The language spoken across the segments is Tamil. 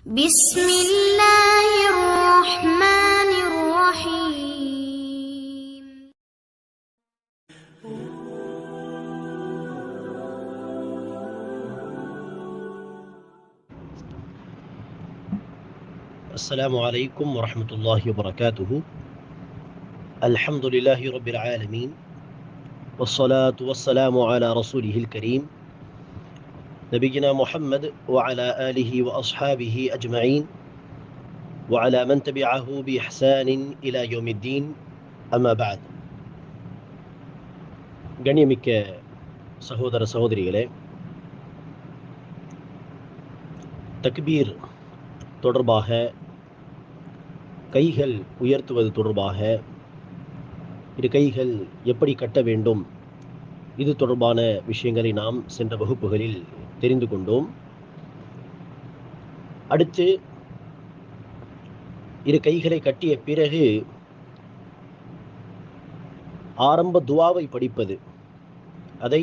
بسم الله الرحمن الرحيم. السلام عليكم ورحمة الله وبركاته. الحمد لله رب العالمين والصلاة والسلام على رسوله الكريم. نبينا محمد وعلى آله وأصحابه أجمعين وعلى من تبعه بإحسان إلى يوم الدين أما بعد கண்ணியமிக்க சகோதர சகோதரிகளே தக்பீர் தொடர்பாக கைகள் உயர்த்துவது தொடர்பாக இரு கைகள் எப்படி கட்ட வேண்டும் இது தொடர்பான விஷயங்களை நாம் சென்ற வகுப்புகளில் தெரிந்து கொண்டோம். அடுத்து இரு கைகளை கட்டிய பிறகு ஆரம்ப துவாவை படிப்பது. அதை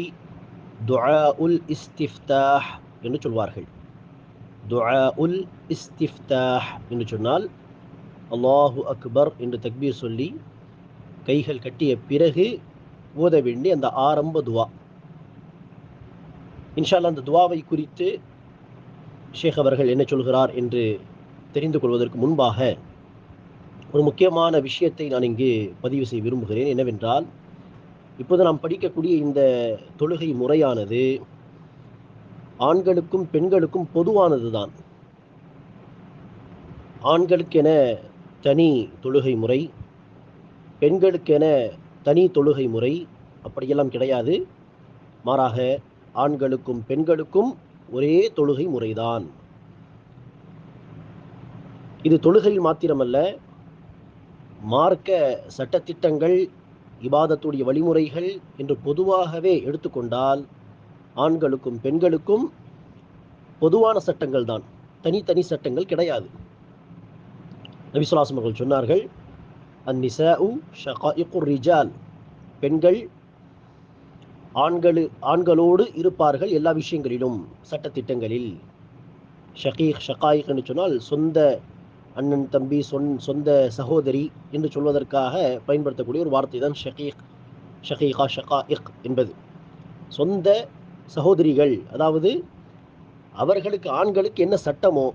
துஆ உல் இஸ்திஃப்தாஹ் என்று சொல்வார்கள். துஆ உல் இஸ்திஃப்தாஹ் என்று சொன்னால் அல்லாஹு அக்பர் என்று தக்பீர் சொல்லி கைகள் கட்டிய பிறகு ஓத வேண்டிய அந்த ஆரம்ப துவா. இன்ஷால்லா அந்த துவாவை குறித்து ஷேக் அவர்கள் என்ன சொல்கிறார் என்று தெரிந்து கொள்வதற்கு முன்பாக ஒரு முக்கியமான விஷயத்தை நான் இங்கு பதிவு செய்ய விரும்புகிறேன். என்னவென்றால் இப்போது நாம் படிக்கக்கூடிய இந்த தொழுகை முறையானது ஆண்களுக்கும் பெண்களுக்கும் பொதுவானது தான். ஆண்களுக்கென தனி தொழுகை முறை பெண்களுக்கென தனி தொழுகை முறை அப்படியெல்லாம் கிடையாது. மாறாக ஆண்களுக்கும் பெண்களுக்கும் ஒரே தொழுகை முறைதான். இது தொழுகையில் மாத்திரமல்ல மார்க்க சட்டத்திட்டங்கள் இபாதத்துடைய வழிமுறைகள் என்று பொதுவாகவே எடுத்துக்கொண்டால் ஆண்களுக்கும் பெண்களுக்கும் பொதுவான சட்டங்கள் தான் தனித்தனி சட்டங்கள் கிடையாது. நபிசுலாசம் அவர்கள் சொன்னார்கள் அந்நிசாஉ ஷகாயிக்குர் ரிஜால். பெண்கள் ஆண்களு ஆண்களோடு இருப்பார்கள் எல்லா விஷயங்களிலும் சட்டத்திட்டங்களில். ஷகீக் ஷகாயிக் என்று சொன்னால் சொந்த அண்ணன் தம்பி சொன் சொந்த சகோதரி என்று சொல்வதற்காக பயன்படுத்தக்கூடிய ஒரு வார்த்தை தான் ஷகீக் ஷகீகா ஷகாயிக் என்பது. சொந்த சகோதரிகள் அதாவது அவர்களுக்கு ஆண்களுக்கு என்ன சட்டமோ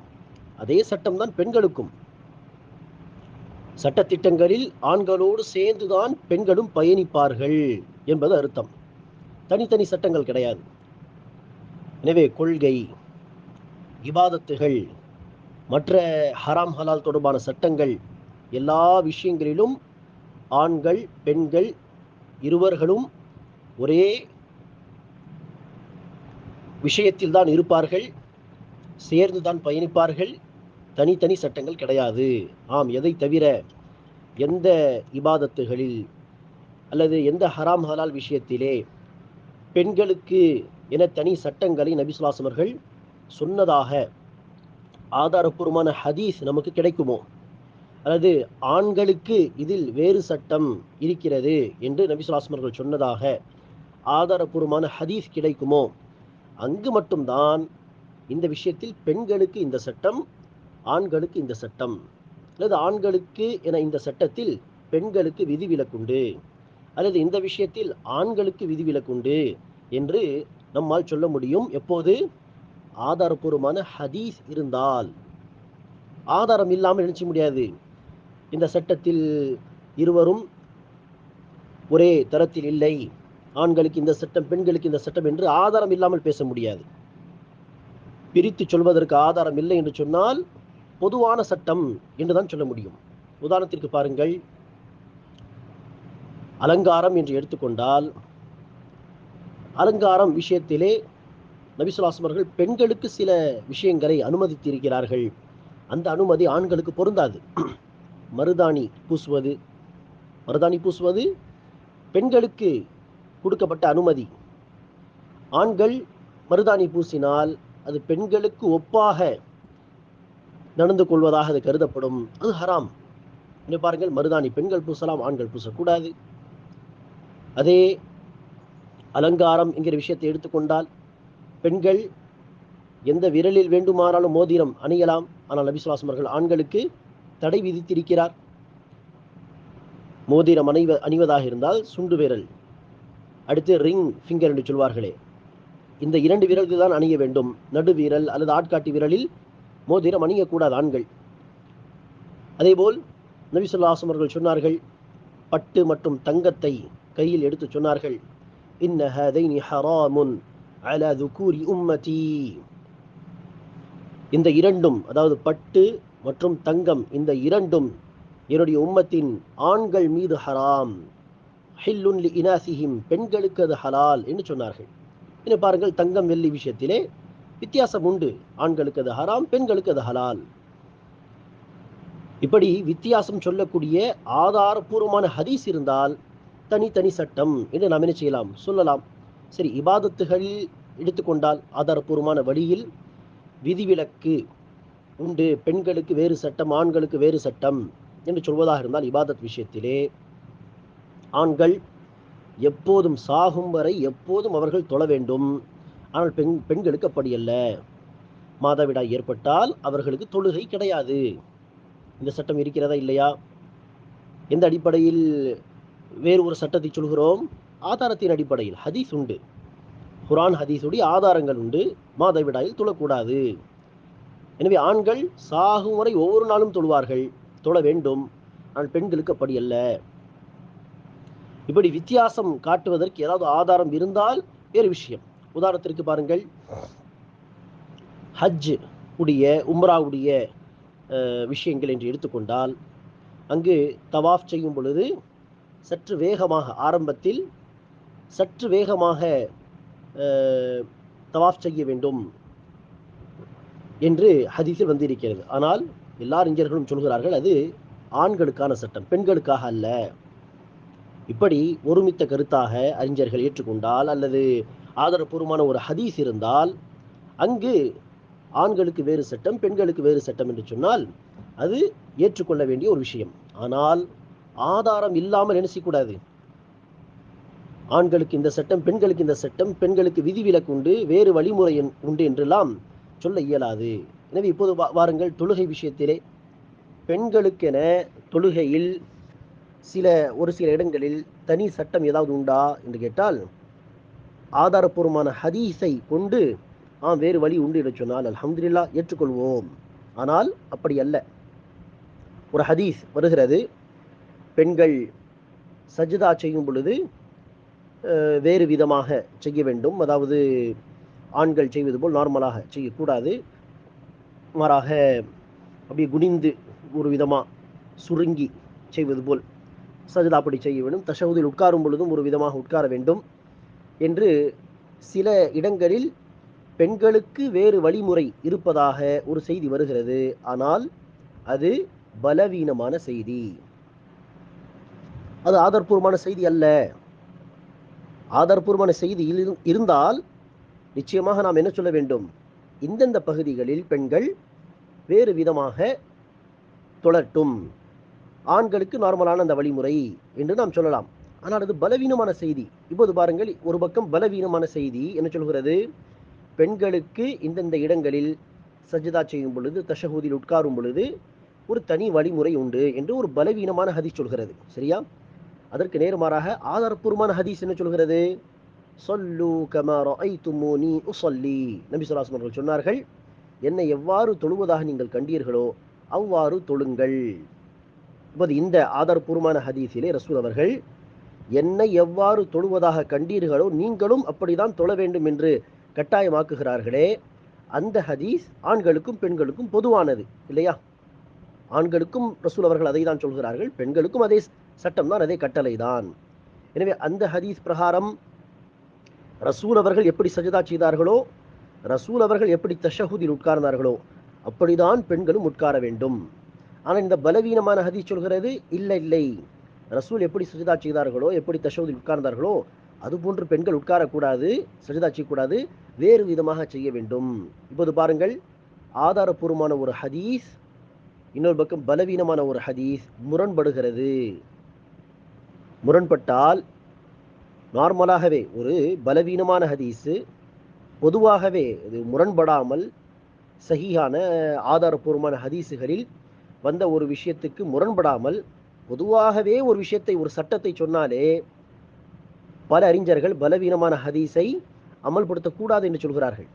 அதே சட்டம் தான் பெண்களுக்கும். சட்டத்திட்டங்களில் ஆண்களோடு சேர்ந்துதான் பெண்களும் பயணிப்பார்கள் என்பது அர்த்தம். தனித்தனி சட்டங்கள் கிடையாது. எனவே கொள்கை இபாதத்துகள் மற்ற ஹராம் ஹலால் தொடர்பான சட்டங்கள் எல்லா விஷயங்களிலும் ஆண்கள் பெண்கள் இருவர்களும் ஒரே விஷயத்தில் தான் இருப்பார்கள். சேர்ந்து தான் பயணிப்பார்கள். தனித்தனி சட்டங்கள் கிடையாது. ஆம் எதை தவிர எந்த இபாதத்துகளில் அல்லது எந்த ஹராம் ஹலால் விஷயத்திலே பெண்களுக்கு என தனி சட்டங்களை நபிசுலாசமர்கள் சொன்னதாக ஆதாரப்பூர்வமான ஹதீஸ் நமக்கு கிடைக்குமோ? அல்லது ஆண்களுக்கு இதில் வேறு சட்டம் இருக்கிறது என்று நபிசுலாசமர்கள் சொன்னதாக ஆதாரப்பூர்வமான ஹதீஸ் கிடைக்குமோ? அங்கு மட்டும்தான் இந்த விஷயத்தில் பெண்களுக்கு இந்த சட்டம் ஆண்களுக்கு இந்த சட்டம். அல்லது ஆண்களுக்கு என இந்த சட்டத்தில் பெண்களுக்கு விதிவிலக்குண்டு அல்லது இந்த விஷயத்தில் ஆண்களுக்கு விதிவிலக்குண்டு என்று நம்மால் சொல்ல முடியும். எப்போது? ஆதாரபூர்வமான ஹதீஸ் இருந்தால். ஆதாரம் இல்லாமல் நினைச்ச முடியாது. இந்த சட்டத்தில் இருவரும் ஒரே தரத்தில் இல்லை. ஆண்களுக்கு இந்த சட்டம் பெண்களுக்கு இந்த சட்டம் என்று ஆதாரம் இல்லாமல் பேச முடியாது. பிரித்து சொல்வதற்கு ஆதாரம் இல்லை என்று சொன்னால் பொதுவான சட்டம் என்றுதான் சொல்ல முடியும். உதாரணத்திற்கு பாருங்கள். அலங்காரம் என்று எடுத்துக்கொண்டால் அலங்காரம் விஷயத்திலே நபிசுலாசமர்கள் பெண்களுக்கு சில விஷயங்களை அனுமதித்திருக்கிறார்கள். அந்த அனுமதி ஆண்களுக்கு பொருந்தாது. மருதாணி பூசுவது மருதாணி பூசுவது பெண்களுக்கு கொடுக்கப்பட்ட அனுமதி. ஆண்கள் மருதாணி பூசினால் அது பெண்களுக்கு ஒப்பாக நடந்து கொள்வதாக அது கருதப்படும். அது ஹராம். இங்கே பாருங்கள் மருதாணி பெண்கள் பூசலாம் ஆண்கள் பூசக்கூடாது. அதே அலங்காரம் என்கிற விஷயத்தை எடுத்துக்கொண்டால் பெண்கள் எந்த விரலில் வேண்டுமானாலும் மோதிரம் அணியலாம். ஆனால் நபிசுவாசம் அவர்கள் ஆண்களுக்கு தடை விதித்திருக்கிறார். மோதிரம் அணிவ அணிவதாக இருந்தால் சுண்டு விரல். அடுத்து ரிங் ஃபிங்கர் என்று சொல்வார்களே. இந்த இரண்டு விரல்கள் தான் அணிய வேண்டும். நடு விரல் அல்லது ஆட்காட்டி விரலில் மோதிரம் அணியக்கூடாது ஆண்கள். அதேபோல் நபி அவர்கள் சொன்னார்கள் பட்டு மற்றும் தங்கத்தை கையில் எடுத்து சொன்னார்கள். இன்ன ஹதைனி ஹராமுன் அல துகூரி உம்மதி. இந்த இரண்டும் அதாவது பட்டு மற்றும் தங்கம் இந்த இரண்டும் என்னுடைய உம்மத்தின் ஆண்கள் மீது ஹராம். ஹில்லுன் லி இனாசிஹிம் பெண்களுக்கு அது ஹலால் என்று சொன்னார்கள். இன்னும் பாருங்கள் தங்கம் வெள்ளி விஷயத்திலே வித்தியாசம் உண்டு. ஆண்களுக்கு அது ஹராம் பெண்களுக்கு அது ஹலால். இப்படி வித்தியாசம் சொல்லக்கூடிய ஆதாரபூர்வமான ஹதீஸ் இருந்தால் தனித்தனி சட்டம். என்று நாம் என்ன செய்யலாம்? சொல்லலாம். சரி இபாதத்துகள் எடுத்துக்கொண்டால் ஆதாரபூர்வமான வழியில் விதிவிலக்கு உண்டு. பெண்களுக்கு வேறு சட்டம் ஆண்களுக்கு வேறு சட்டம் என்று சொல்வதாக இருந்தால் இபாதத் விஷயத்திலே ஆண்கள் எப்போதும் சாகும் வரை எப்போதும் அவர்கள் தொழ வேண்டும். ஆனால் பெண் பெண்களுக்கு அப்படியல்ல மாதவிடாய் ஏற்பட்டால் அவர்களுக்கு தொழுகை கிடையாது. இந்த சட்டம் இருக்கிறதா இல்லையா? எந்த அடிப்படையில் வேறு ஒரு சட்டத்தை சொல்கிறோம். ஆதாரத்தின் அடிப்படையில் ஹதீஸ் உண்டு. குரான் ஹதீஸுடைய ஆதாரங்கள் உண்டு. மாதவிடாயில் தொழக்கூடாது. எனவே ஆண்கள் சாகும் வரை ஒவ்வொரு நாளும் தொழுவார்கள். தொழ வேண்டும். ஆனால் பெண்களுக்கு அப்படி அல்ல. இப்படி வித்தியாசம் காட்டுவதற்கு ஏதாவது ஆதாரம் இருந்தால் வேறு விஷயம். உதாரணத்திற்கு பாருங்கள். ஹஜ் உடைய உம்ராவுடைய அஹ், விஷயங்கள் என்று எடுத்துக்கொண்டால் அங்கு தவாஃப் செய்யும் பொழுது சற்று வேகமாக ஆரம்பத்தில் சற்று வேகமாக தவாஃப் செய்ய வேண்டும் என்று ஹதீஸில் வந்திருக்கிறது. ஆனால் எல்லா அறிஞர்களும் சொல்கிறார்கள் அது ஆண்களுக்கான சட்டம் பெண்களுக்காக அல்ல. இப்படி ஒருமித்த கருத்தாக அறிஞர்கள் ஏற்றுக்கொண்டால் அல்லது ஆதரப்பூர்வமான ஒரு ஹதீஸ் இருந்தால் அங்கு ஆண்களுக்கு வேறு சட்டம் பெண்களுக்கு வேறு சட்டம் என்று சொன்னால் அது ஏற்றுக்கொள்ள வேண்டிய ஒரு விஷயம். ஆனால் ஆதாரம் இல்லாமல் நினைச்சிக்கூடாது. ஆண்களுக்கு இந்த சட்டம் பெண்களுக்கு இந்த சட்டம் பெண்களுக்கு விதிவிலக்கு உண்டு வேறு வழிமுறை உண்டு என்றெல்லாம் சொல்ல இயலாது. எனவே இப்போது வா- வாருங்கள் தொழுகை விஷயத்திலே பெண்களுக்கென தொழுகையில் சில ஒரு சில இடங்களில் தனி சட்டம் ஏதாவது உண்டா என்று கேட்டால் ஆதாரப்பூர்வமான ஹதீஸை கொண்டு ஆ வேறு வழி உண்டு என்று சொன்னால் அலமதுல்லா ஏற்றுக்கொள்வோம். ஆனால் அப்படி அல்ல. ஒரு ஹதீஸ் வருகிறது பெண்கள் சஜிதா செய்யும் பொழுது வேறு விதமாக செய்ய வேண்டும். அதாவது ஆண்கள் செய்வது போல் நார்மலாக செய்யக்கூடாது. மாறாக அப்படியே குனிந்து ஒரு விதமாக சுருங்கி செய்வது போல் சஜிதா அப்படி செய்ய வேண்டும். தஷவுதில் உட்காரும் பொழுதும் ஒரு விதமாக உட்கார வேண்டும் என்று சில இடங்களில் பெண்களுக்கு வேறு வழிமுறை இருப்பதாக ஒரு செய்தி வருகிறது. ஆனால் அது பலவீனமான செய்தி. அது ஆதாரப்பூர்வமான செய்தி அல்ல. ஆதாரப்பூர்வமான செய்தி இரு- இருந்தால் நிச்சயமாக நாம் என்ன சொல்ல வேண்டும்? இந்தந்த பகுதிகளில் பெண்கள் வேறு விதமாக தொழட்டும். ஆண்களுக்கு நார்மலான அந்த வழிமுறை என்று நாம் சொல்லலாம். ஆனால் அது பலவீனமான செய்தி. இப்போது பாருங்கள் ஒரு பக்கம் பலவீனமான செய்தி என்ன சொல்கிறது? பெண்களுக்கு இந்தந்த இடங்களில் சஜ்ஜதா செய்யும் பொழுது தஷஹூதில் உட்காரும் பொழுது ஒரு தனி வழிமுறை உண்டு என்று ஒரு பலவீனமான ஹதி சொல்கிறது. சரியா? அதற்கு நேர்மாறாக ஆதாரப்பூர்வமான ஹதீஸ் என்ன சொல்கிறது? சொல்லு கமாரோ ஐ துமோனி உஸல்லி. நபி ஸல்லல்லாஹு அவர்கள் சொன்னார்கள் என்னை எவ்வாறு தொழுவதாக நீங்கள் கண்டீர்களோ அவ்வாறு தொழுங்கள். இப்போது இந்த ஆதாரப்பூர்வமான ஹதீஸிலே ரசூல் அவர்கள் என்னை எவ்வாறு தொழுவதாக கண்டீர்களோ நீங்களும் அப்படிதான் தொழ வேண்டும் என்று கட்டாயமாக்குகிறார்களே. அந்த ஹதீஸ் ஆண்களுக்கும் பெண்களுக்கும் பொதுவானது இல்லையா? ஆண்களுக்கும் ரசூல் அவர்கள் அதை தான் சொல்கிறார்கள் பெண்களுக்கும் அதே சட்டம் தான் அதே கட்டளை தான் எனவே அந்த ஹதீஸ் பிரகாரம் ரசூல் அவர்கள் எப்படி சஜதா செய்தார்களோ ரசூல் அவர்கள் எப்படி தஷஹுதில் உட்கார்ந்தார்களோ அப்படிதான் பெண்களும் உட்கார வேண்டும். ஆனால் இந்த பலவீனமான ஹதீஸ் சொல்கிறது இல்லை இல்லை. ரசூல் எப்படி சஜிதா செய்தார்களோ எப்படி தஷஹுதில் உட்கார்ந்தார்களோ அதுபோன்று பெண்கள் உட்காரக்கூடாது சஜிதா செய்யக்கூடாது வேறு விதமாக செய்ய வேண்டும். இப்போது பாருங்கள் ஆதாரப்பூர்வமான ஒரு ஹதீஸ் இன்னொரு பக்கம் பலவீனமான ஒரு ஹதீஸ் முரண்படுகிறது. முரண்பட்டால் நார்மலாகவே ஒரு பலவீனமான ஹதீஸு பொதுவாகவே இது முரண்படாமல் சகியான ஆதாரபூர்வமான ஹதீஸுகளில் வந்த ஒரு விஷயத்துக்கு முரண்படாமல் பொதுவாகவே ஒரு விஷயத்தை ஒரு சட்டத்தை சொன்னாலே பல அறிஞர்கள் பலவீனமான ஹதீஸை அமல்படுத்தக்கூடாது என்று சொல்கிறார்கள்.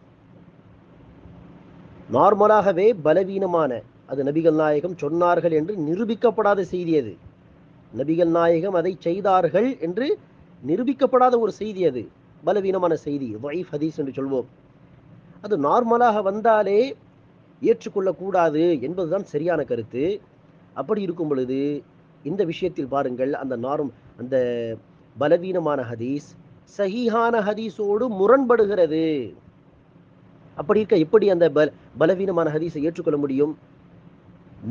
நார்மலாகவே பலவீனமான அது நபிகள் நாயகம் சொன்னார்கள் என்று நிரூபிக்கப்படாத செய்தி அது. நபிகள் நாயகம் அதை செய்தார்கள் என்று நிரூபிக்கப்படாத ஒரு செய்தி அது. பலவீனமான செய்தி வைஃப் ஹதீஸ் என்று சொல்வோம். அது நார்மலாக வந்தாலே ஏற்றுக்கொள்ளக்கூடாது என்பதுதான் சரியான கருத்து. அப்படி இருக்கும் பொழுது இந்த விஷயத்தில் பாருங்கள் அந்த நார்ம் அந்த பலவீனமான ஹதீஸ் சஹீஹான ஹதீஸோடு முரண்படுகிறது. அப்படி இருக்க எப்படி அந்த பல பலவீனமான ஹதீஸை ஏற்றுக்கொள்ள முடியும்?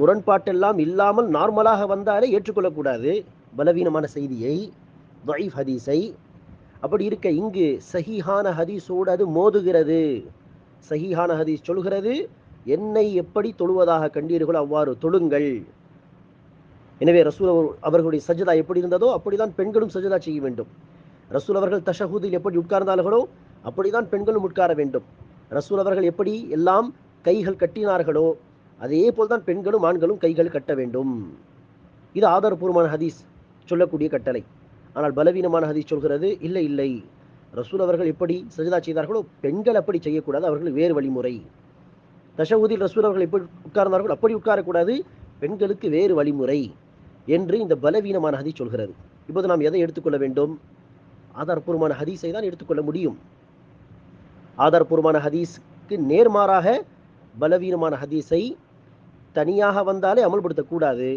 முரண்பாட்டெல்லாம் இல்லாமல் நார்மலாக வந்தாலே ஏற்றுக்கொள்ளக்கூடாது. பலவீனமான செய்தியை வைஃப் ஹதீஸை. அப்படி இருக்க இங்கு சஹிஹான ஹதீஸோடு அது மோதுகிறது. சஹிஹான ஹதீஸ் சொல்கிறது என்னை எப்படி தொழுவதாக கண்டீர்களோ அவ்வாறு தொழுங்கள். எனவே ரசூல் அவர்- அவர்களுடைய சஜதா எப்படி இருந்ததோ அப்படிதான் பெண்களும் சஜதா செய்ய வேண்டும். ரசூல் அவர்கள் தஷஹூதில் எப்படி உட்கார்ந்தார்களோ அப்படிதான் பெண்களும் உட்கார வேண்டும். ரசூல் அவர்கள் எப்படி எல்லாம் கைகள் கட்டினார்களோ அதே போல்தான் பெண்களும் ஆண்களும் கைகள் கட்ட வேண்டும். இது ஆதாரபூர்வமான ஹதீஸ் சொல்லக்கூடிய கட்டளை. ஆனால் பலவீனமான ஹதீஸ் சொல்கிறது இல்லை இல்லை. ரசூல் அவர்கள் எப்படி சஜதா செய்தார்களோ பெண்கள் அப்படி செய்யக்கூடாது அவர்கள் வேறு வழிமுறை. தஷவுதில் ரசூல் அவர்கள் எப்படி உட்கார்ந்தார்களோ அப்படி உட்காரக்கூடாது பெண்களுக்கு வேறு வழிமுறை என்று இந்த பலவீனமான ஹதீஸ் சொல்கிறது. இப்போது நாம் எதை எடுத்துக்கொள்ள வேண்டும்? ஆதாரபூர்வமான ஹதீஸை தான் எடுத்துக்கொள்ள முடியும். ஆதாரபூர்வமான ஹதீஸ்க்கு நேர்மாறாக பலவீனமான ஹதீஸை தனியாக வந்தாலே அமல்படுத்தக்கூடாது.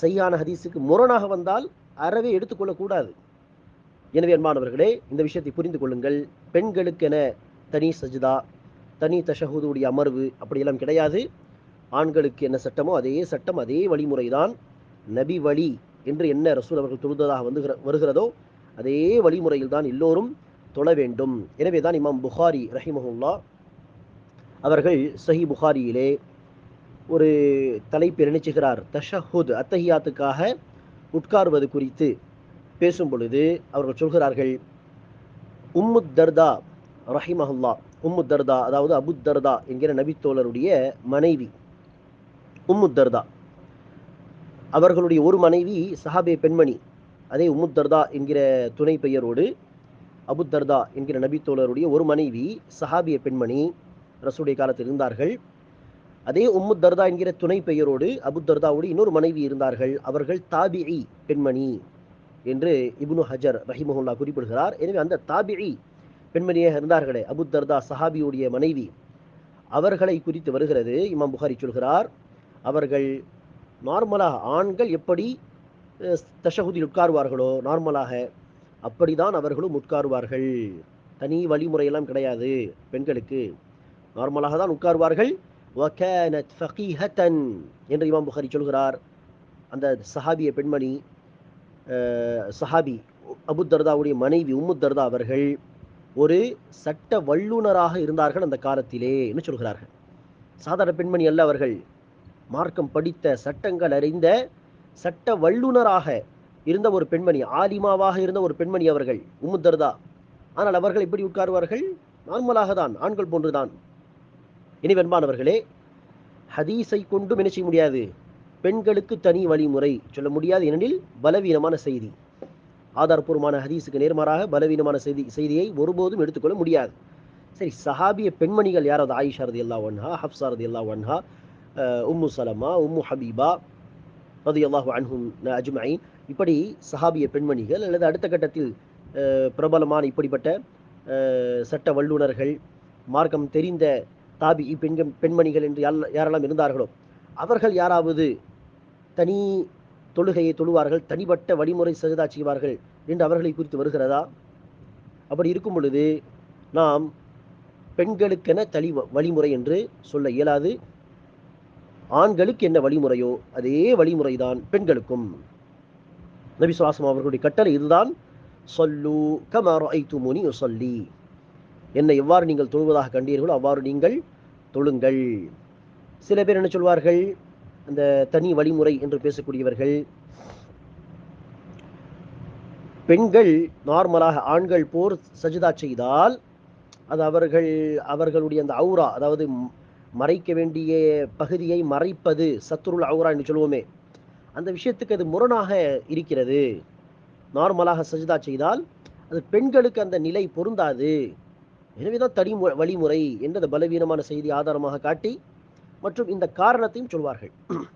செய்யான ஹதீஸுக்கு முரணாக வந்தால் அறவே எடுத்துக்கொள்ளக்கூடாது. எனவே அன்பானவர்களே இந்த விஷயத்தை புரிந்து கொள்ளுங்கள். பெண்களுக்கென தனி சஜிதா தனி தஷஹூதுடைய அமர்வு அப்படியெல்லாம் கிடையாது. ஆண்களுக்கு என்ன சட்டமோ அதே சட்டம் அதே வழிமுறை தான் நபி வழி என்று என்ன ரசூல் அவர்கள் தொழுததாக வந்துகிற வருகிறதோ அதே வழிமுறையில் தான் எல்லோரும் தொழ வேண்டும். எனவே தான் இமாம் புகாரி ரஹிமஹுல்லா அவர்கள் சஹி புகாரியிலே ஒரு தலைப்பு நினைச்சுகிறார். தஷஹுத் அத்தஹியாத்துக்காக உட்கார்வது குறித்து பேசும் பொழுது அவர்கள் சொல்கிறார்கள் உம்முத் தர்தா ரஹிமஹுல்லா உம்முத் தர்தா அதாவது அபுத் தர்தா என்கிற நபித்தோழருடைய மனைவி உம்முத் தர்தா. அவர்களுடைய ஒரு மனைவி சஹாபே பெண்மணி அதே உம்முத் தர்தா என்கிற துணை பெயரோடு அபுத் தர்தா என்கிற நபித்தோழருடைய ஒரு மனைவி சஹாபிய பெண்மணி ரசூடைய காலத்தில் இருந்தார்கள். அதே உம்மு தர்தா என்கிற துணை பெயரோடு அபுத் தர்தாவோடு இன்னொரு மனைவி இருந்தார்கள். அவர்கள் தாபிஇ பெண்மணி என்று இப்னு ஹஜர் ரஹிமஹுல்லா குறிப்பிடுகிறார். எனவே அந்த தாபிஇ பெண்மணியாக இருந்தார்களே அபுத் தர்தா சஹாபியுடைய மனைவி. அவர்களை குறித்து வருகிறது இமாம் புகாரி சொல்கிறார். அவர்கள் நார்மலாக ஆண்கள் எப்படி தஷகுதியில் உட்காருவார்களோ நார்மலாக அப்படிதான் அவர்களும் உட்காருவார்கள். தனி வழிமுறையெல்லாம் கிடையாது பெண்களுக்கு. நார்மலாக தான் உட்காருவார்கள். வக்கேனத் ஃபகீஹத்தன் என்று இமாம் புகாரி சொல்கிறார். அந்த சஹாபிய பெண்மணி சஹாபி அபுத்தர்தாவுடைய மனைவி உம்முத்தர்தா அவர்கள் ஒரு சட்ட வல்லுநராக இருந்தார்கள் அந்த காலத்திலே என்று சொல்கிறார்கள். சாதாரண பெண்மணி அல்ல அவர்கள். மார்க்கம் படித்த சட்டங்கள் அறிந்த சட்ட வல்லுநராக இருந்த ஒரு பெண்மணி ஆலிமாவாக இருந்த ஒரு பெண்மணி அவர்கள் உம்முத்தர்தா ஆனால் அவர்கள் எப்படி உட்காருவார்கள்? நார்மலாக தான் ஆண்கள் போன்றுதான். இனி வெண்பானவர்களே ஹதீஸை கொண்டும் என்ன செய்ய முடியாது? பெண்களுக்கு தனி வழிமுறை சொல்ல முடியாது ஏனெனில் பலவீனமான செய்தி. ஆதாரப்பூர்வமான ஹதீஸுக்கு நேர்மாறாக பலவீனமான செய்தி செய்தியை ஒருபோதும் எடுத்துக்கொள்ள முடியாது. சரி சஹாபிய பெண்மணிகள் யாராவது? ஆயிஷா ரதி அல்லா ஒன்ஹா ஹப்சா ரதி அல்லா ஒன்ஹா உம்மு சலமா உம்மு ஹபீபா ரதி அல்லாஹு அன்ஹும் அஜ்மயின். இப்படி சஹாபிய பெண்மணிகள் அல்லது அடுத்த கட்டத்தில் பிரபலமான இப்படிப்பட்ட சட்ட வல்லுனர்கள் மார்க்கம் தெரிந்த தாபி பெண்கள் பெண்மணிகள் என்று யாரெல்லாம் இருந்தார்களோ அவர்கள் யாராவது தனி தொழுகையை தொழுவார்கள் தனிப்பட்ட வழிமுறை சஜதா செய்வார்கள் என்று அவர்களை குறித்து வருகிறதா? அப்படி இருக்கும் பொழுது நாம் பெண்களுக்கென தனி வ- வழிமுறை என்று சொல்ல இயலாது. ஆண்களுக்கு என்ன வழிமுறையோ அதே வழிமுறைதான் பெண்களுக்கும். நபி சுவாசம் அவர்களுடைய கட்டளை இதுதான். சொல்லு கமாரோ ஐத்துமுனி சொல்லி என்னை எவ்வாறு நீங்கள் தொழுவதாக கண்டீர்களோ அவ்வாறு நீங்கள் தொழுங்கள். சில பேர் என்ன சொல்வார்கள்? அந்த தனி வழிமுறை என்று பேசக்கூடியவர்கள் பெண்கள் நார்மலாக ஆண்கள் போர் சஜிதா செய்தால் அது அவர்கள் அவர்களுடைய அந்த அவுரா அதாவது மறைக்க வேண்டிய பகுதியை மறைப்பது சத்துருள் அவுரா என்று சொல்லுவோமே அந்த விஷயத்துக்கு அது முரணாக இருக்கிறது. நார்மலாக சஜிதா செய்தால் அது பெண்களுக்கு அந்த நிலை பொருந்தாது. எனவேதான் தனி மு- வழிமுறை என்ற அந்த பலவீனமான செய்தி ஆதாரமாக காட்டி மற்றும் இந்த காரணத்தையும் சொல்வார்கள்.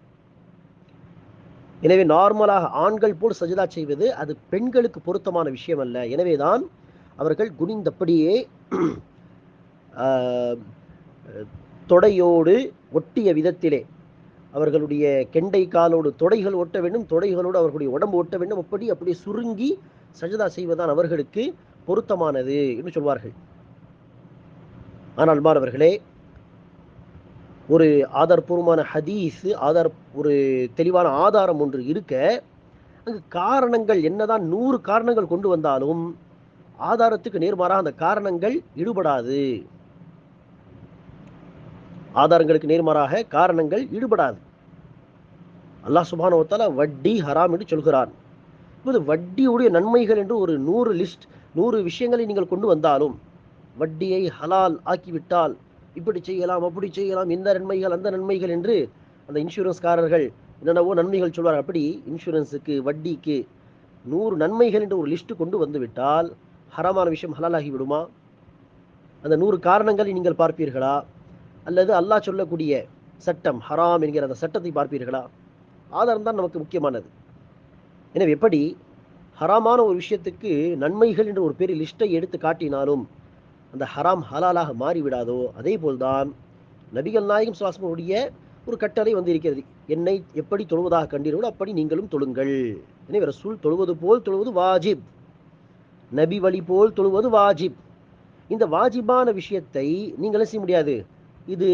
எனவே நார்மலாக ஆண்கள் போல் சஜிதா செய்வது அது பெண்களுக்கு பொருத்தமான விஷயம் அல்ல. எனவேதான் அவர்கள் குனிந்தபடியே ஆஹ், தொடையோடு ஒட்டிய விதத்திலே அவர்களுடைய கெண்டை காலோடு தொடைகள் ஒட்ட வேண்டும் தொடைகளோடு அவர்களுடைய உடம்பு ஒட்ட வேண்டும் அப்படி அப்படியே சுருங்கி சஜதா செய்வதுதான் அவர்களுக்கு பொருத்தமானது என்று சொல்வார்கள். ஆனால் மாணவர்களே ஒரு ஆதாரபூர்வமான ஹதீஸ் ஆதார் ஒரு தெளிவான ஆதாரம் ஒன்று இருக்க அங்கு காரணங்கள் என்னதான் நூறு காரணங்கள் கொண்டு வந்தாலும் ஆதாரத்துக்கு நேர்மாறாக அந்த காரணங்கள் ஈடுபடாது ஆதாரங்களுக்கு நேர்மாறாக காரணங்கள் ஈடுபடாது அல்லாஹ் சுபானுவத்தால வட்டி ஹராம் என்று சொல்கிறான். இப்போது வட்டியுடைய நன்மைகள் என்று ஒரு நூறு லிஸ்ட் நூறு விஷயங்களை நீங்கள் கொண்டு வந்தாலும் வட்டியை ஹலால் ஆக்கிவிட்டால் இப்படி செய்யலாம் அப்படி செய்யலாம் இந்த நன்மைகள் அந்த நன்மைகள் என்று அந்த இன்சூரன்ஸ்காரர்கள் என்னென்னவோ நன்மைகள் சொல்வார் அப்படி இன்சூரன்ஸுக்கு வட்டிக்கு நூறு நன்மைகள் என்று ஒரு லிஸ்ட்டு கொண்டு வந்துவிட்டால் ஹரமான விஷயம் ஹலாலாகி விடுமா? அந்த நூறு காரணங்களை நீங்கள் பார்ப்பீர்களா? அல்லது அல்லாஹ் சொல்லக்கூடிய சட்டம் ஹராம் என்கிற அந்த சட்டத்தை பார்ப்பீர்களா? ஆதாரம் தான் நமக்கு முக்கியமானது. எனவே எப்படி ஹராமான ஒரு விஷயத்துக்கு நன்மைகள் என்ற ஒரு பெரிய லிஸ்ட்டை எடுத்து காட்டினாலும் அந்த ஹராம் ஹலாலாக மாறிவிடாதோ அதே போல்தான் நபிகள் நாயகம் சுவாசமுடைய ஒரு கட்டளை வந்து இருக்கிறது என்னை எப்படி தொழுவதாக கண்டீர்களோ அப்படி நீங்களும் தொழுங்கள். எனவே ரசூல் தொழுவது போல் தொழுவது வாஜிப். நபி வழி போல் தொழுவது வாஜிப். இந்த வாஜிபான விஷயத்தை நீங்கள் செய்ய முடியாது? இது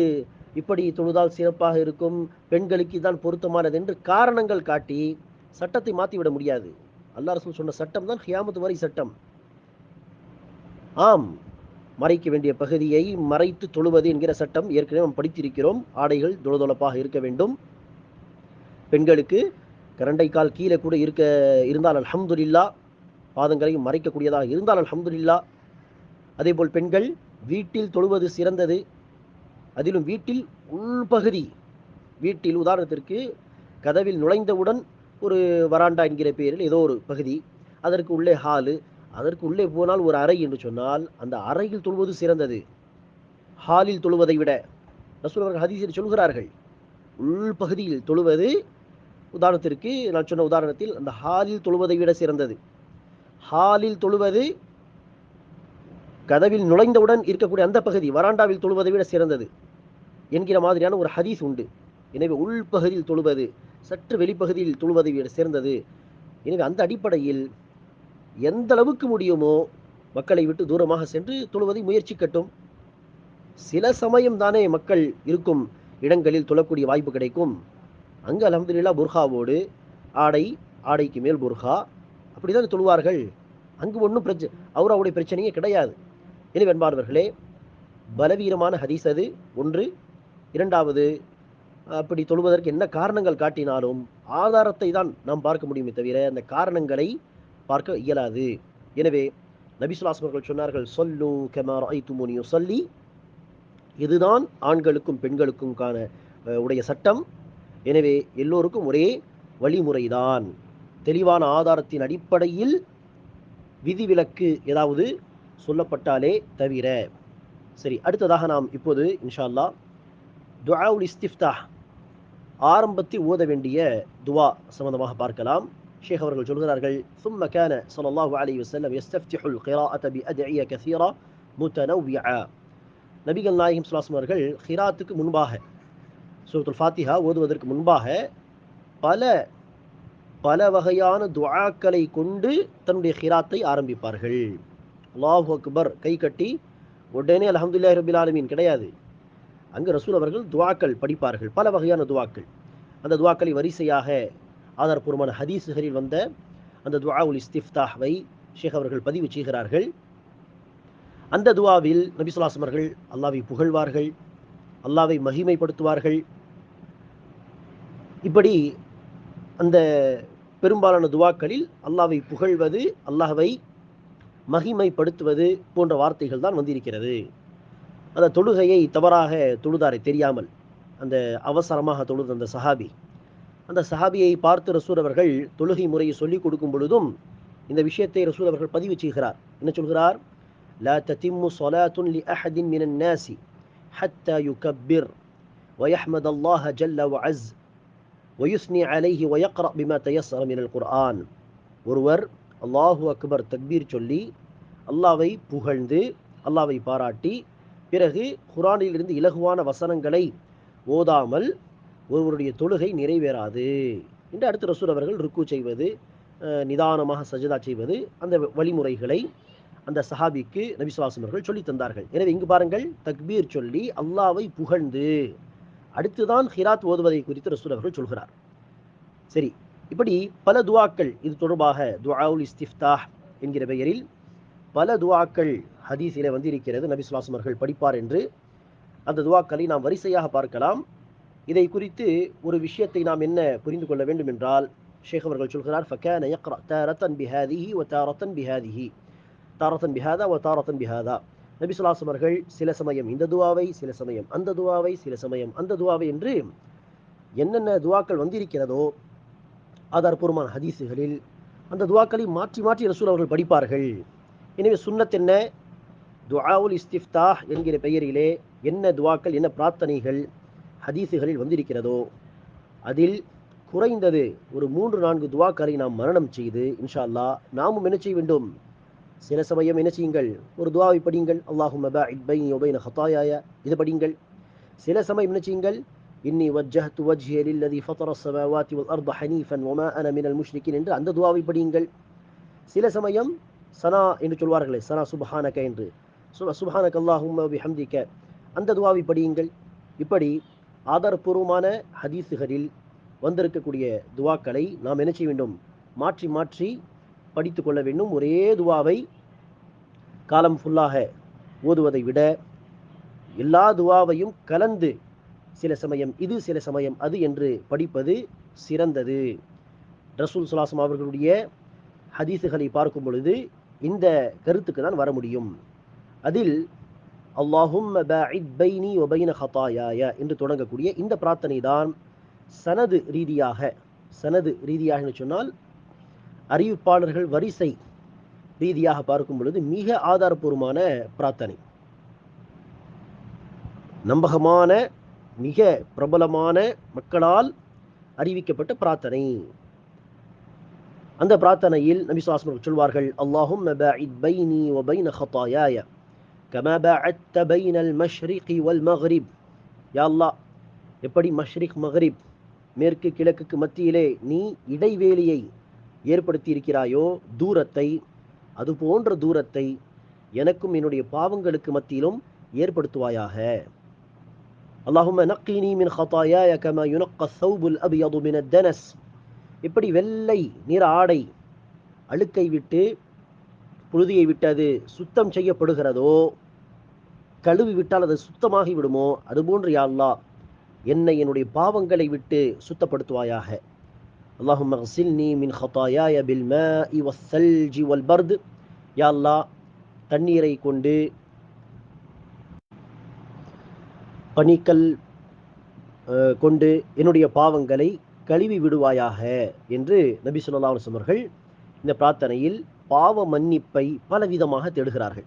இப்படி தொழுதால் சிறப்பாக இருக்கும் பெண்களுக்கு தான் பொருத்தமானது என்று காரணங்கள் காட்டி சட்டத்தை மாற்றிவிட முடியாது. அல்லாஹ் ரசூல் சொன்ன சட்டம் தான் ஹியாமத்து வரை சட்டம். ஆம். மறைக்க வேண்டிய பகுதியை மறைத்து தொழுவது என்கிற சட்டம் ஏற்கனவே நாம் படித்திருக்கிறோம். ஆடைகள் தொளதொளப்பாக இருக்க வேண்டும். பெண்களுக்கு கரண்டை கால் கீழே கூட இருக்க இருந்தால் அலமதுல்லா பாதங்களையும் மறைக்கக்கூடியதாக இருந்தால் அலமதுல்லா அதேபோல் பெண்கள் வீட்டில் தொழுவது சிறந்தது. அதிலும் வீட்டில் உள்பகுதி வீட்டில் உதாரணத்திற்கு கதவில் நுழைந்தவுடன் ஒரு வராண்டா என்கிற பெயரில் ஏதோ ஒரு பகுதி அதற்கு உள்ளே ஹாலு அதற்கு உள்ளே போனால் ஒரு அறை என்று சொன்னால் அந்த அறையில் தொழுவது சிறந்தது. ஹாலில் தொழுவதை விட. ரசூல் அவர்கள் ஹதீஸில் சொல்கிறார்கள் உள்பகுதியில் தொழுவது உதாரணத்திற்கு நான் சொன்ன உதாரணத்தில் அந்த ஹாலில் தொழுவதை விட சிறந்தது. ஹாலில் தொழுவது கதவில் நுழைந்தவுடன் இருக்கக்கூடிய அந்த பகுதி வராண்டாவில் தொழுவதை விட சிறந்தது என்கிற மாதிரியான ஒரு ஹதீஸ் உண்டு. எனவே உள்பகுதியில் தொழுவது சற்று வெளிப்பகுதியில் தொழுவதை விட சிறந்தது. எனவே அந்த அடிப்படையில் எந்த அளவுக்கு முடியுமோ மக்களை விட்டு தூரமாக சென்று தொழுவதை முயற்சிக்கட்டும். சில சமயம் தானே மக்கள் இருக்கும் இடங்களில் தொழக்கூடிய வாய்ப்பு கிடைக்கும். அங்கு அலமதுல்லா புர்ஹாவோடு ஆடை ஆடைக்கு மேல் புர்ஹா அப்படிதான் தொழுவார்கள். அங்கு ஒன்றும் பிரச்சனை அவராவுடைய பிரச்சனையே கிடையாது. எனவே அன்பார்வர்களே பலவீனமான ஹதீஸ் அது. ஒன்று. இரண்டாவது அப்படி தொழுவதற்கு என்ன காரணங்கள் காட்டினாலும் ஆதாரத்தை தான் நாம் பார்க்க முடியுமே தவிர அந்த காரணங்களை பார்க்க இயலாது. எனவே நபிசுல்லாஸ் அவர்கள் சொன்னார்கள் சொல்லு கெமார் ஐத்துமுனியோ சொல்லி இதுதான் ஆண்களுக்கும் பெண்களுக்கும்கான உடைய சட்டம். எனவே எல்லோருக்கும் ஒரே வழிமுறைதான். தெளிவான ஆதாரத்தின் அடிப்படையில் விதிவிலக்கு ஏதாவது சொல்லப்பட்டாலே தவிர. சரி அடுத்ததாக நாம் இப்போது இன்ஷா அல்லாஹ் துஆவுல் இஸ்திஃப்தாஹ் ஆரம்பத்தில் ஓத வேண்டிய துவா சம்பந்தமாக பார்க்கலாம். ஷேக் அவர்கள் சொல்கிறார்கள் சும்ம கேன சொல்லாஹு அலி வசல்லம் எஸ்தப்திஹுல் கிராஅத்த பி அத்இய கசீரா முத்தனவ்யா நபிகள் நாயகம் சுலாசம் அவர்கள் ஹிராத்துக்கு முன்பாக சூரத்துல் ஃபாத்திஹா ஓதுவதற்கு முன்பாக பல பல வகையான துவாக்களை கொண்டு தன்னுடைய ஹிராத்தை ஆரம்பிப்பார்கள். அல்லாஹு அக்பர் கை கட்டி உடனே அலமதுல்லா ரபில் ஆலமீன் கிடையாது. அங்கு ரசூல் அவர்கள் துவாக்கள் படிப்பார்கள் பல வகையான துவாக்கள் அந்த துவாக்களை வரிசையாக ஆதாரபூர்வமான ஹதீஸுகளில் வந்த அந்த துவா உல் இஸ்திஃப்தாஹ்வை ஷேக் அவர்கள் பதிவு செய்கிறார்கள். அந்த துவாவில் நபி அவர்கள் அல்லாவை புகழ்வார்கள் அல்லாவை மகிமைப்படுத்துவார்கள். இப்படி அந்த பெரும்பாலான துவாக்களில் அல்லாவை புகழ்வது அல்லாவை மகிமைப்படுத்துவது போன்ற வார்த்தைகள் தான் வந்திருக்கிறது. அந்த தொழுகையை தவறாக தொழுதாரை தெரியாமல் அந்த அவசரமாக தொழுது அந்த சஹாபி அந்த சஹாபியை பார்த்து ரசூல் அவர்கள் தொழுகை முறையை சொல்லிக் கொடுக்கும் பொழுதும் இந்த விஷயத்தை ரசூல் அவர்கள் பதிவு செய்கிறார் என்ன சொல்கிறார் لا تتم صلاة لأحد من الناس حتى يكبر ويحمد الله جل وعز ويثني عليه ويقرأ بما تيسر من القرآن ஒருவர் அல்லாஹு அக்பர் தக்பீர் சொல்லி அல்லாவை புகழ்ந்து அல்லாவை பாராட்டி பிறகு குரானிலிருந்து இலகுவான வசனங்களை ஓதாமல் ஒருவருடைய தொழுகை நிறைவேறாது என்று அடுத்து ரசூல் அவர்கள் ருக்கு செய்வது நிதானமாக சஜதா செய்வது அந்த வழிமுறைகளை அந்த சஹாபிக்கு நபிசுவாசம் அவர்கள் சொல்லி தந்தார்கள். எனவே இங்கு பாருங்கள் தக்பீர் சொல்லி அல்லாவை புகழ்ந்து அடுத்துதான் ஹிராத் ஓதுவதை குறித்து ரசூல் அவர்கள் சொல்கிறார். சரி இப்படி பல துவாக்கள் இது தொடர்பாக துவாவுல் இஸ்திஃப்தா என்கிற பெயரில் பல துவாக்கள் ஹதீஸிலே வந்திருக்கிறது. நபி ஸல்லல்லாஹு படிப்பார் என்று. அந்த துவாக்களை நாம் வரிசையாக பார்க்கலாம். இதை குறித்து ஒரு விஷயத்தை நாம் என்ன புரிந்து கொள்ள வேண்டும் என்றால் ஷேக் அவர்கள் சொல்கிறார் ஃபக்கான யக்ரா தாரத்தன் பிஹாதிஹி ஒ தாரத்தன் பிஹாதிஹி. தாரத்தன் பிஹாதா ஓ தாரத்தன் பிஹாதா. நபிசுல்லாசம் அவர்கள் சில சமயம் இந்த துவாவை சில சமயம் அந்த துவாவை சில சமயம் அந்த துவாவை என்று என்னென்ன துவாக்கள் வந்திருக்கிறதோ ஆதாரபூர்வமான ஹதீஸுகளில் அந்த துவாக்களை மாற்றி மாற்றி ரசூல் அவர்கள் படிப்பார்கள். எனவே சுன்னத் என்ன? துஆவுல் இஸ்திஃப்தா என்கிற பெயரிலே என்ன துவாக்கள் என்ன பிரார்த்தனைகள் ஹதீஸுகளில் வந்திருக்கிறதோ அதில் குறைந்தது ஒரு மூன்று நான்கு துவாக்கரை நாம் மரணம் செய்து இன்ஷா அல்லா நாமும் என்ன செய்ய வேண்டும்? சில சமயம் என்ன செய்யுங்கள்? ஒரு துவாவை படியுங்கள். அல்லாஹு மபா இட்பை ஒபைன ஹத்தாயாய இது படியுங்கள். சில சமயம் என்ன செய்யுங்கள்? இன்னி வஜ்ஜஹ்து வஜ்ஹிய லில்லதி ஃபதர ஸமாவாத்தி வல் அர்த ஹனீஃபன் வமா அன மினல் முஷ்ரிக்கின் என்று அந்த துவாவை படியுங்கள். சில சமயம் சனா என்று சொல்வார்களே சனா சுபஹானக என்று. சுபஹானக் அல்லாஹும் பிஹம்திக. அந்த துவாவை படியுங்கள். இப்படி ஆதாரப்பூர்வமான ஹதீஸுகளில் வந்திருக்கக்கூடிய துவாக்களை நாம் என்ன செய்ய வேண்டும்? மாற்றி மாற்றி படித்து கொள்ள வேண்டும். ஒரே துவாவை காலம் ஃபுல்லாக ஓதுவதை விட எல்லா துவாவையும் கலந்து சில சமயம் இது சில சமயம் அது என்று படிப்பது சிறந்தது. ரசூல் சுலாசம் அவர்களுடைய ஹதீஸுகளை பார்க்கும் பொழுது இந்த கருத்துக்கு தான் வர முடியும். அதில் அல்லாஹும் பைனி ஒபைன ஹதாயாய என்று தொடங்கக்கூடிய இந்த பிரார்த்தனை தான் சனது ரீதியாக சனது ரீதியாக என்று சொன்னால் அறிவிப்பாளர்கள் வரிசை ரீதியாக பார்க்கும் பொழுது மிக ஆதாரபூர்வமான பிரார்த்தனை. நம்பகமான மிக பிரபலமான மக்களால் அறிவிக்கப்பட்ட பிரார்த்தனை. அந்த பிரார்த்தனையில் நபி ஸல்லல்லாஹு சொல்வார்கள் அல்லாஹும் பைனி வ ஹதாயாய கம பஅத்த பைனல் மஷ்ரிக் வல் மஹ்ரிப் யா அல்லாஹ் எப்படி மஷ்ரிக் மஹ்ரிப் மேற்கு கிழக்குக்கு மத்தியிலே நீ இடைவேளியை ஏற்படுத்தியிருக்கிறாயோ தூரத்தை அது போன்ற தூரத்தை எனக்கும் என்னுடைய பாவங்களுக்கு மத்தியிலும் ஏற்படுத்துவாயாக. அல்லாஹும நக்கீனி மின் ஹதாயாய கம யுனக்க சௌபுல் அபி அது மின தனஸ். இப்படி வெள்ளை நிற ஆடை அழுக்கை விட்டு புழுதியை விட்டு அது சுத்தம் செய்யப்படுகிறதோ கழுவி விட்டால் அது சுத்தமாகி விடுமோ? அதுபோன்று யாழ்லா என்னை என்னுடைய பாவங்களை விட்டு சுத்தப்படுத்துவாயாக. அல்லாஹும் மகசில்னி மின் ஹத்தாயாய பில் ம இவல்ஜி வல் பர்து. யாழ்லா தண்ணீரை கொண்டு பனிக்கல் கொண்டு என்னுடைய பாவங்களை கழுவி விடுவாயாக என்று நபி சொல்லா அவர்கள் இந்த பிரார்த்தனையில் பாவ மன்னிப்பை பலவிதமாக தேடுகிறார்கள்.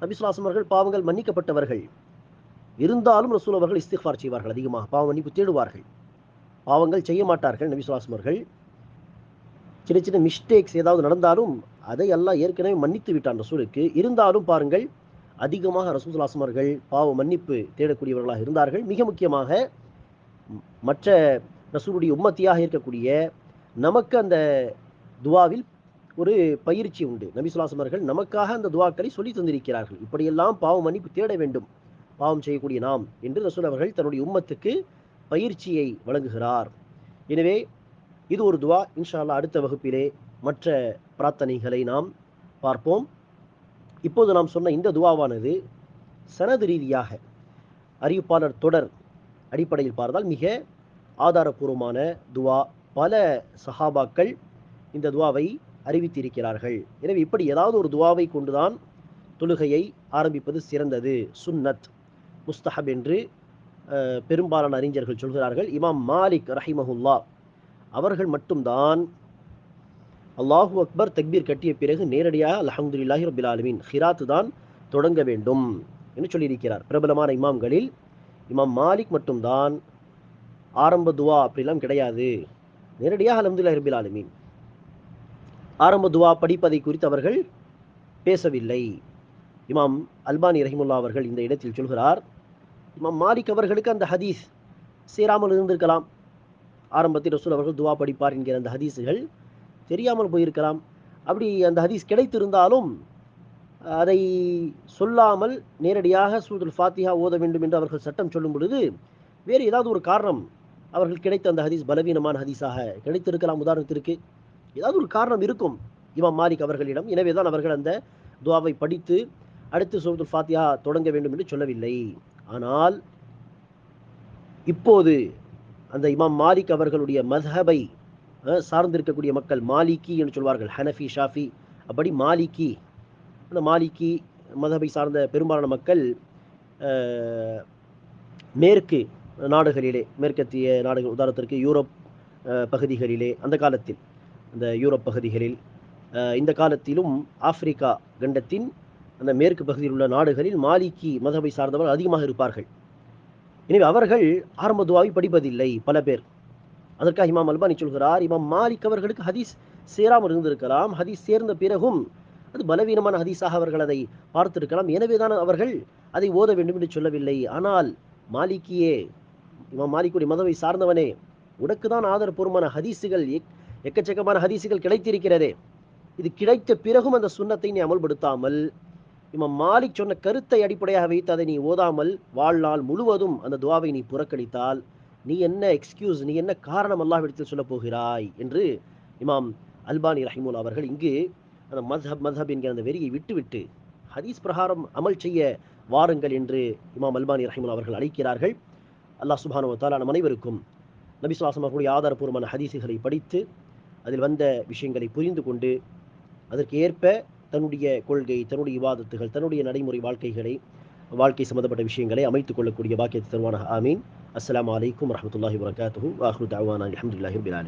நபி அவர்கள் பாவங்கள் மன்னிக்கப்பட்டவர்கள். இருந்தாலும் ரசூல் அவர்கள் இஸ்திஃபார் செய்வார்கள் அதிகமாக. பாவ மன்னிப்பு தேடுவார்கள். பாவங்கள் செய்ய மாட்டார்கள் நபி அவர்கள். சின்ன சின்ன மிஸ்டேக்ஸ் ஏதாவது நடந்தாலும் அதை எல்லாம் ஏற்கனவே மன்னித்து விட்டான் ரசூலுக்கு. இருந்தாலும் பாருங்கள் அதிகமாக ரசூசுலாசமர்கள் பாவ மன்னிப்பு தேடக்கூடியவர்களாக இருந்தார்கள். மிக முக்கியமாக மற்ற ரசூலுடைய உம்மத்தியாக இருக்கக்கூடிய நமக்கு அந்த துவாவில் ஒரு பயிற்சி உண்டு. நபி சுல்லாசம் நமக்காக அந்த துவாக்களை சொல்லி தந்திருக்கிறார்கள். இப்படியெல்லாம் பாவம் மன்னிப்பு தேட வேண்டும். பாவம் செய்யக்கூடிய நாம் என்று ரசூல் அவர்கள் தன்னுடைய உம்மத்துக்கு பயிற்சியை வழங்குகிறார். எனவே இது ஒரு துவா. இன்ஷால்லா அடுத்த வகுப்பிலே மற்ற பிரார்த்தனைகளை நாம் பார்ப்போம். இப்போது நாம் சொன்ன இந்த துவாவானது சனது ரீதியாக அறிவிப்பாளர் தொடர் அடிப்படையில் பார்த்தால் மிக ஆதாரபூர்வமான துவா. பல சஹாபாக்கள் இந்த துவாவை அறிவித்திருக்கிறார்கள். எனவே இப்படி ஏதாவது ஒரு துவாவை கொண்டுதான் தொழுகையை ஆரம்பிப்பது சிறந்தது. சுன்னத். முஸ்தஹப் என்று பெரும்பாலான அறிஞர்கள் சொல்கிறார்கள். இமாம் மாலிக் ரஹிமஹுல்லா அவர்கள் மட்டும்தான் அல்லாஹு அக்பர் தக்பீர் கட்டிய பிறகு நேரடியாக அல்ஹம்துலில்லாஹி ரபில் ஆலமீன் ஹிராத்து தான் தொடங்க வேண்டும் என்று சொல்லியிருக்கிறார். பிரபலமான இமாம்களில் இமாம் மாலிக் மட்டும்தான் ஆரம்ப துவா அப்படிலாம் கிடையாது. நேரடியாக அல்ஹம்துலில்லாஹி ரபில் ஆலமீன். ஆரம்ப துவா படிப்பதை குறித்து அவர்கள் பேசவில்லை. இமாம் அல்பானி ரஹிமுல்லா அவர்கள் இந்த இடத்தில் சொல்கிறார் இமாம் மாலிக் அவர்களுக்கு அந்த ஹதீஸ் சேராமல் இருந்திருக்கலாம். ஆரம்பத்தில் ரசூல் அவர்கள் துவா படிப்பார் என்கிற அந்த ஹதீஸுகள் தெரியாமல் போயிருக்கலாம். அப்படி அந்த ஹதீஸ் கிடைத்திருந்தாலும் அதை சொல்லாமல் நேரடியாக சூதுல் ஃபாத்திஹா ஓத வேண்டும் என்று அவர்கள் சட்டம் சொல்லும் பொழுது வேறு ஏதாவது ஒரு காரணம் அவர்கள் கிடைத்த அந்த ஹதீஸ் பலவீனமான ஹதீஸாக கிடைத்திருக்கலாம். உதாரணத்திற்கு ஏதாவது ஒரு காரணம் இருக்கும். இமாம் மாலிக் அவர்களிடம். எனவே தான் அவர்கள் அந்த துவாவை படித்து அடுத்து சூரத்துல் ஃபாத்தியா தொடங்க வேண்டும் என்று சொல்லவில்லை. ஆனால் இப்போது அந்த இமாம் மாலிக் அவர்களுடைய மذஹபை சார்ந்திருக்கக்கூடிய மக்கள் மாலிகி என்று சொல்வார்கள். ஹனஃபி ஷாஃபி. அப்படி மாலிகி அந்த மாலிகி மதபை சார்ந்த பெரும்பாலான மக்கள் மேற்கு நாடுகளிலே மேற்கத்திய நாடுகள் உதாரணத்திற்கு யூரோப் பகுதிகளிலே அந்த காலத்தில். அந்த யூரோப் பகுதிகளில் இந்த காலத்திலும் ஆப்பிரிக்கா கண்டத்தின் அந்த மேற்கு பகுதியில் உள்ள நாடுகளில் மாலிக்கி மதபை சார்ந்தவர்கள் அதிகமாக இருப்பார்கள். எனவே அவர்கள் ஆரம்ப துவாவை படிப்பதில்லை பல பேர். அதற்காக இமாம் அல்பானி சொல்கிறார் இமாம் மாலிக் அவர்களுக்கு ஹதீஸ் சேராமல் இருந்திருக்கலாம். ஹதீஸ் சேர்ந்த பிறகும் அது பலவீனமான ஹதீஸாக அவர்கள் அதை பார்த்திருக்கலாம். எனவேதான் அவர்கள் அதை ஓத வேண்டும் என்று சொல்லவில்லை. ஆனால் மாலிக்கியே இமாம் மாலிக்குடைய மதவை சார்ந்தவனே உனக்கு தான் ஆதரப்பூர்வமான ஹதீஸுகள் எக்- எக்கச்சக்கமான ஹதீசுகள் கிடைத்திருக்கிறதே. இது கிடைத்த பிறகும் அந்த சுண்ணத்தை நீ அமல்படுத்தாமல் இமாம் மாலிக் சொன்ன கருத்தை அடிப்படையாக வைத்து அதை நீ ஓதாமல் வாழ்நாள் முழுவதும் அந்த துவாவை நீ புறக்கணித்தால் நீ என்ன எக்ஸ்கியூஸ் நீ என்ன காரணம் அல்லாஹ்விடத்தில் சொல்லப் போகிறாய்? என்று இமாம் அல்பானி ரஹிமுல் அவர்கள் இங்கு அந்த மத்ஹப் மத்ஹப் என்கிற அந்த வெறியை விட்டுவிட்டு ஹதீஸ் பிரகாரம் அமல் செய்ய வாருங்கள் என்று இமாம் அல்பானி ரஹிமுல் அவர்கள் அழைக்கிறார்கள். அல்லாஹ் சுப்ஹானஹு வ அனைவருக்கும் நபி ஸல்லல்லாஹு அவர்களுடைய ஆதாரபூர்வமான ஹதீஸுகளை படித்து அதில் வந்த விஷயங்களை புரிந்து கொண்டு அதற்கு ஏற்ப தன்னுடைய கொள்கை தன்னுடைய விவாதத்துகள் தன்னுடைய நடைமுறை வாழ்க்கைகளை வாழ்க்கை சம்பந்தப்பட்ட விஷயங்களை அமைத்துக் கொள்ளக்கூடிய பாக்கியத்தை தருவான ஆமீன். அஸ்லாம் வலைக்கம் வரஹ்மத்துல்லாஹி வபரகாத்துஹு. வாஹ்ரு தஅவானா அல்ஹம்துலில்லாஹி ரபில்